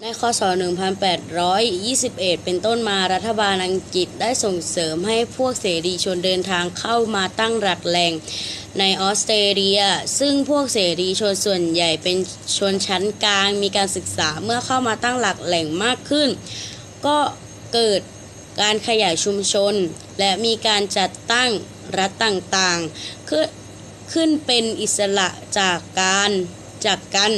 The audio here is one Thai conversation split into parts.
ในคศ 1821 เป็นต้นมารัฐบาลอังกฤษได้ส่งเสริมให้พวกเสรีชนเดินทางเข้ามาตั้งหลักแหล่งในออสเตรเลีย ซึ่งพวกเสรีชนส่วนใหญ่เป็นชนชั้นกลางมีการศึกษาเมื่อเข้ามาตั้งหลักแหล่งมากขึ้น ก็เกิดการขยายชุมชน และมีการจัดตั้งรัฐต่างๆ ขึ้นขึ้นเป็นอิสระจากการจากกัน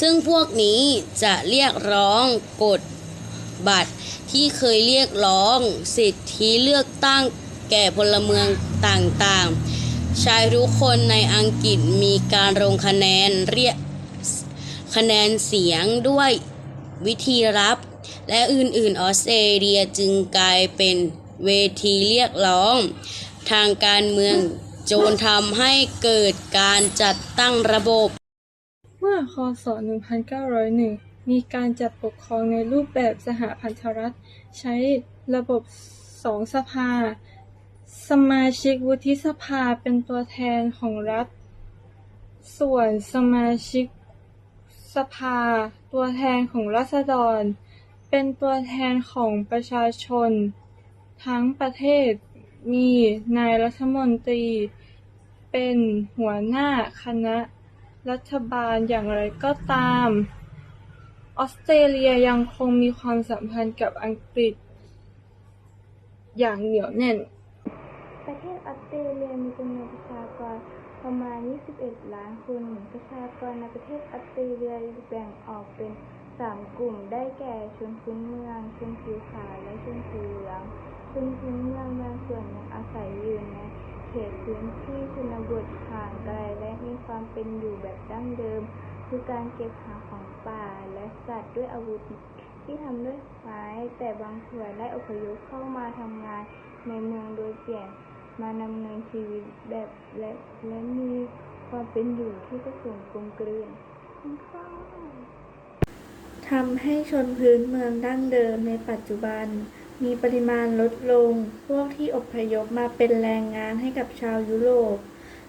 ซึ่งพวกนี้จะเรียกร้องกฎบัตรที่เคยเรียกร้องสิทธิเลือกตั้งแก่พลเมืองต่างๆ ชายทุกคนในอังกฤษมีการลงคะแนนเรียกคะแนนเสียงด้วยวิธีรับ และอื่นๆออสเตรเลียจึงกลายเป็นเวทีเรียกร้อง ทางการเมืองจนทำให้เกิดการจัดตั้งระบบ มื่อ คศ 1901 มีการจัดปกครองในรูปแบบสหพันธรัฐ ใช้ระบบสองสภา สมาชิกวุฒิสภาเป็นตัวแทนของรัฐ ส่วนสมาชิกสภา ตัวแทนของราษฎร เป็นตัวแทนของประชาชน ทั้งประเทศมีนายรัฐมนตรี เป็นหัวหน้าคณะ รัฐบาลอย่างไรก็ตาม ออสเตรเลียยังคงมีความสัมพันธ์กับอังกฤษ อย่างเหนียวแน่น ประเทศออสเตรเลียมีจำนวนประชากรประมาณ 21 ล้านคน ประชากรในประเทศออสเตรเลียแบ่งออกเป็น3กลุ่มได้แก่ชนพื้นเมือง ชนผิวขาวและชนผิวเหลือง ชนพื้นเมืองบางส่วนยังอาศัยอยู่ใน เขตพื้นที่ชนบทห่างไกลและมีความเป็นอยู่แบบดั้งเดิม คือการเก็บหาของป่าและสัตว์ด้วยอาวุธที่ทำด้วยไม้แต่บางส่วนได้อพยพเข้ามาทำงานในเมืองโดยเปลี่ยนมาดำเนินชีวิตแบบและและมีความเป็นอยู่ที่ผสมกลมกลืนคุณค่าทำให้ชนพื้นเมืองดั้งเดิมในปัจจุบัน มีปริมาณลดลง พวกที่อพยพมาเป็นแรงงานให้กับชาวยุโรป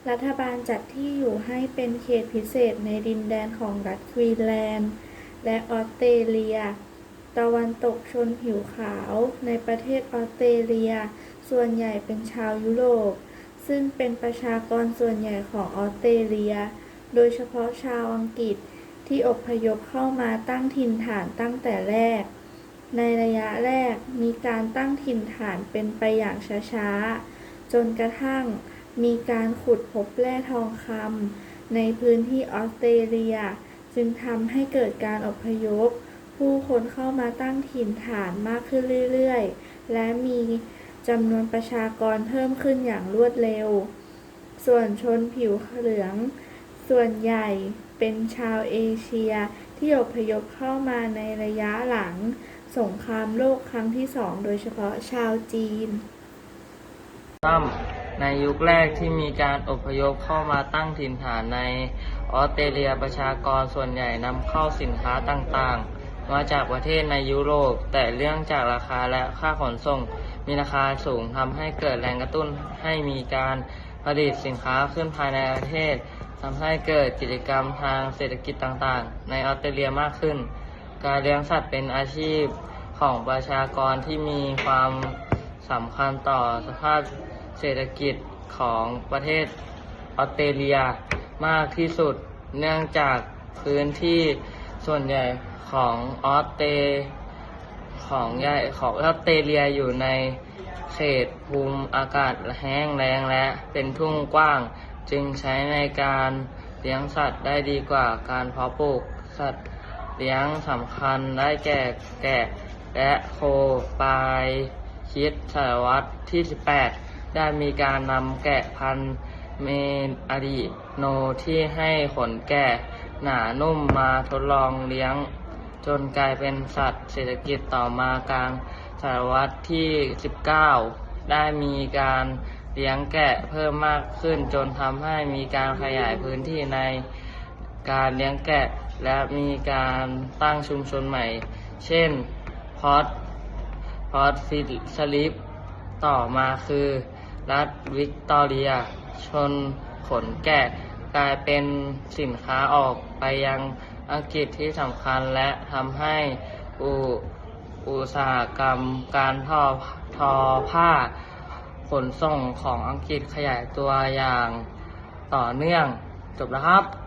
รัฐบาลจัดที่อยู่ให้เป็นเขตพิเศษในดินแดนของรัฐควีนแลนด์ และออสเตรเลีย ตะวันตกชนผิวขาวในประเทศออสเตรเลีย ส่วนใหญ่เป็นชาวยุโรป ซึ่งเป็นประชากรส่วนใหญ่ของออสเตรเลีย โดยเฉพาะชาวอังกฤษที่อพยพเข้ามาตั้งถิ่นฐานตั้งแต่แรก ในระยะแรกมีการตั้งถิ่นฐานเป็นไปอย่างช้าๆ จนกระทั่งมีการขุดพบแร่ทองคำในพื้นที่ออสเตรเลีย จึงทำให้เกิดการอพยพ ผู้คนเข้ามาตั้งถิ่นฐานมากขึ้นเรื่อยๆ และมีจำนวนประชากรเพิ่มขึ้นอย่างรวดเร็ว ส่วนชนผิวเหลือง ส่วนใหญ่เป็นชาวเอเชียที่อพยพเข้ามาในระยะหลัง สงครามโลกครั้งที่สองโดยเฉพาะชาวจีนตั้มในยุคแรกที่มีการอพยพเข้ามาตั้งถิ่นฐานในออสเตรเลียประชากรส่วนใหญ่นำเข้าสินค้าต่างๆ มาจากประเทศในยุโรป แต่เรื่องจากราคาและค่าขนส่งมีราคาสูงทำให้เกิดแรงกระตุ้นให้มีการผลิตสินค้าขึ้นภายในประเทศทำให้เกิดกิจกรรมทางเศรษฐกิจต่างๆ ในออสเตรเลียมากขึ้น การเลี้ยงสัตว์เป็นอาชีพ ของประชากรที่มีความสำคัญต่อสภาพเศรษฐกิจของประเทศออสเตรเลียมากที่สุด เนื่องจากพื้นที่ส่วนใหญ่ของออสเตรของใหญ่ของออสเตรเลียอยู่ในเขตภูมิอากาศแห้งแล้งและเป็นทุ่งกว้าง จึงใช้ในการเลี้ยงสัตว์ได้ดีกว่าการเพาะปลูกสัตว์เลี้ยงสำคัญได้แก่แกะ และโคปายคิดศตวรรษที่ 18 ได้มีการนำแกะพันธุ์เมนอดีโนที่ให้ขนแกะหนานุ่มมาทดลองเลี้ยง จนกลายเป็นสัตว์เศรษฐกิจต่อมากลางศตวรรษที่ 19 ได้มีการเลี้ยงแกะเพิ่มมากขึ้นจนทำให้มีการขยายพื้นที่ในการเลี้ยงแกะ และมีการตั้งชุมชนใหม่ เช่น พอตพอตฟิสลิปต่อมาคือ รัฐวิกตอเรีย ชนขนแกะกลายเป็นสินค้าออกไปยังอังกฤษที่สำคัญและทำให้อุอุตสาหกรรมการทอทอผ้าขนส่งของอังกฤษขยายตัวอย่างต่อเนื่องจบแล้วครับ